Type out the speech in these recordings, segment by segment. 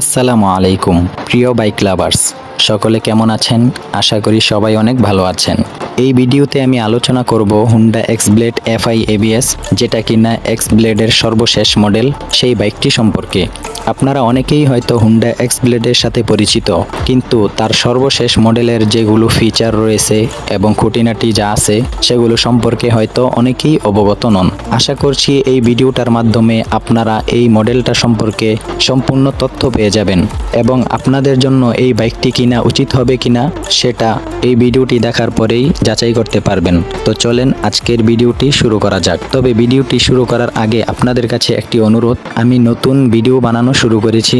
আসসালামু আলাইকুম প্রিয় বাইক লাভার্স। সকলে কেমন আছেন? আশা করি সবাই অনেক ভালো আছেন। এই ভিডিওতে আমি আলোচনা করব Honda X Blade FI ABS যেটা কিনা এক্স ব্লেডের সর্বশেষ মডেল সেই বাইকটি সম্পর্কে। আপনারা অনেকেই হয়তো হুন্ডা এক্স ব্লেডের সাথে পরিচিত, কিন্তু তার সর্বশেষ মডেলের যেগুলো ফিচার রয়েছে এবং খুঁটিনাটি যা আছে, সেগুলো সম্পর্কে হয়তো অনেকেই অবগত নন। আশা করছি এই ভিডিওটার মাধ্যমে আপনারা এই মডেলটা সম্পর্কে সম্পূর্ণ তথ্য পেয়ে যাবেন এবং আপনাদের জন্য এই বাইকটি কিনা উচিত হবে কিনা, সেটা এই ভিডিওটি দেখার পরেই যাচাই করতে পারবেন। তো চলেন আজকের ভিডিওটি শুরু করা যাক। তবে ভিডিওটি শুরু করার আগে আপনাদের কাছে একটি অনুরোধ, আমি নতুন ভিডিও বানানো শুরু করেছি।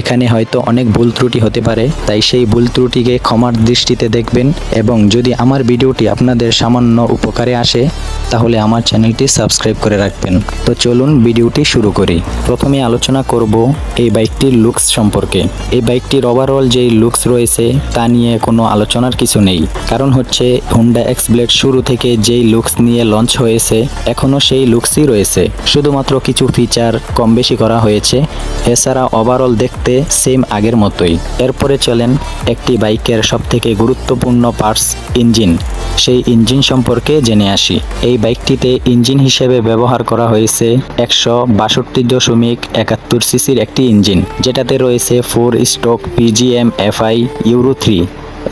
এখানে হয়তো অনেক ভুল ত্রুটি হতে পারে, তাই সেই ভুল ত্রুটিকে ক্ষমার দৃষ্টিতে দেখবেন এবং যদি আমার ভিডিওটি আপনাদের সামান্য উপকারে আসে তাহলে আমার চ্যানেলটি সাবস্ক্রাইব করে রাখবেন। তো চলুন ভিডিওটি শুরু করি। প্রথমে আলোচনা করব এই বাইকটির লুকস সম্পর্কে। এই বাইকটির ওভারঅল যেই লুকস রয়েছে, তা নিয়ে কোনো আলোচনার কিছু নেই। কারণ হচ্ছে হুন্ডা এক্স ব্লেড শুরু থেকে যেই লুকস নিয়ে লঞ্চ হয়েছে, এখনও সেই লুকসই রয়েছে। শুধুমাত্র কিছু ফিচার কম বেশি করা হয়েছে। এছাড়া ওভারঅল দেখতে সেম আগের মতোই। এরপরে চলেন একটি বাইকের সবথেকে গুরুত্বপূর্ণ পার্টস ইঞ্জিন সেই ইঞ্জিন সম্পর্কে জেনে আসি। এই বাইকটিতে ইঞ্জিন হিসেবে ব্যবহার করা হয়েছে একশো বাষট্টি দশমিক একাত্তর সিসির একটি ইঞ্জিন, যেটাতে রয়েছে four stroke PGM FI euro three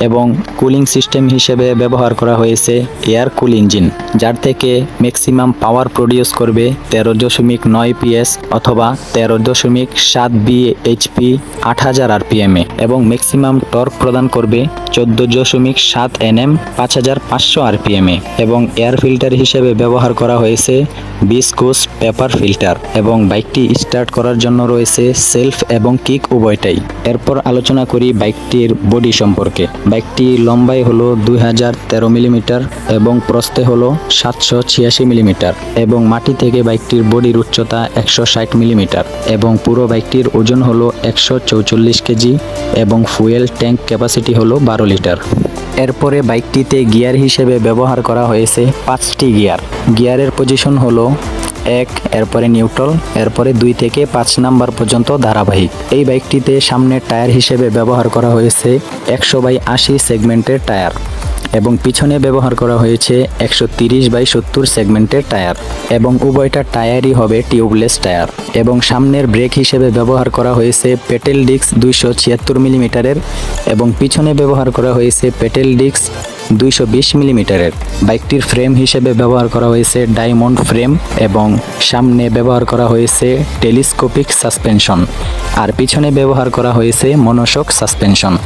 এবং কুলিং সিস্টেম হিসেবে ব্যবহার করা হয়েছে এয়ার কুল ইঞ্জিন, যার থেকে ম্যাক্সিমাম পাওয়ার প্রডিউস করবে তেরো দশমিক নয় পিএস অথবা তেরো দশমিক সাত বি এইচপি আট হাজার আরপিএমে এবং ম্যাক্সিমাম টর্ক প্রদান করবে চোদ্দ দশমিক সাত এনএম, পাঁচ হাজার পাঁচশো আরপিএমে এবং এয়ার ফিল্টার হিসেবে ব্যবহার করা হয়েছে বিস্কুস পেপার ফিল্টার এবং বাইকটি স্টার্ট করার জন্য রয়েছে সেলফ এবং কিক উভয়টাই। এরপর আলোচনা করি বাইকটির বডি সম্পর্কে। বাইকটি লম্বাই হলো দুই হাজার তেরো মিলিমিটার এবং প্রস্থে হলো সাতশো ছিয়াশি মিলিমিটার এবং মাটি থেকে বাইকটির বডির উচ্চতা একশো ষাট মিলিমিটার এবং পুরো বাইকটির ওজন হলো একশো চৌচল্লিশ কেজি এবং ফুয়েল ট্যাঙ্ক ক্যাপাসিটি হলো বারো লিটার। এরপরে বাইকটিতে গিয়ার হিসেবে ব্যবহার করা হয়েছে পাঁচটি গিয়ার। গিয়ারের পজিশন হলো এক, এরপরে নিউট্রাল, এরপরে দুই থেকে পাঁচ নাম্বার পর্যন্ত ধারাবাহিক। এই বাইকটিতে সামনের টায়ার হিসেবে ব্যবহার করা হয়েছে একশো বাই আশি সেগমেন্টের টায়ার। এবং পিছনে ব্যবহার করা হয়েছে একশো তিরিশ বাই সত্তর সেগমেন্টের টায়ার এবং উভয়টা টায়ারই হবে টিউবলেস টায়ার এবং সামনের ব্রেক হিসেবে ব্যবহার করা হয়েছে পেটেল ডিস্ক দুইশো ছিয়াত্তর মিলিমিটারের এবং পিছনে ব্যবহার করা হয়েছে পেটেল ডিস্ক দুইশো বিশ মিলিমিটারের। বাইকটির ফ্রেম হিসেবে ব্যবহার করা হয়েছে ডায়মন্ড ফ্রেম এবং সামনে ব্যবহার করা হয়েছে টেলিস্কোপিক সাসপেনশন। আর পিছনে ব্যবহার করা হয়েছে মনোশক সাসপেনশন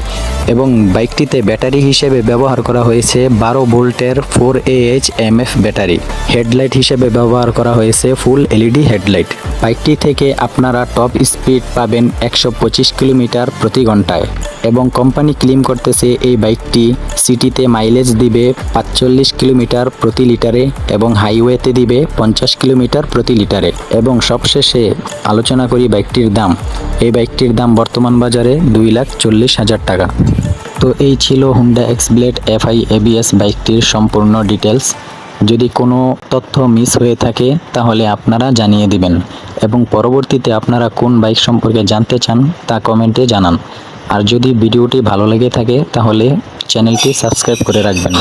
এবং বাইকটিতে ব্যাটারি হিসেবে ব্যবহার করা হয়েছে বারো ভোল্টের four H M F battery. Headlight হিসেবে ব্যবহার করা হয়েছে ফুল এলইডি হেডলাইট। বাইকটি থেকে আপনারা টপ স্পিড পাবেন একশো পঁচিশ কিলোমিটার প্রতি ঘন্টায়। এবং কোম্পানি ক্লেম করতেছে এই বাইকটি সিটিতে মাইলেজ দিবে পাঁচচল্লিশ কিলোমিটার প্রতি লিটারে এবং হাইওয়েতে দিবে পঞ্চাশ কিলোমিটার প্রতি লিটারে। এবং সবশেষে আলোচনা করি বাইকটির দাম। এই বাইকটির দাম বর্তমান বাজারে দুই লাখ চল্লিশ হাজার টাকা। তো এই ছিল Honda X Blade FI ABS বাইকটির সম্পূর্ণ ডিটেলস যদি কোনো তথ্য মিস হয়ে থাকে, তাহলে আপনারা জানিয়ে দিবেন। এবং পরবর্তীতে আপনারা কোন বাইক সম্পর্কে জানতে চান, তা কমেন্টে জানান। আর যদি ভিডিওটি ভালো লেগে থাকে তাহলে চ্যানেলটি সাবস্ক্রাইব করে রাখবেন।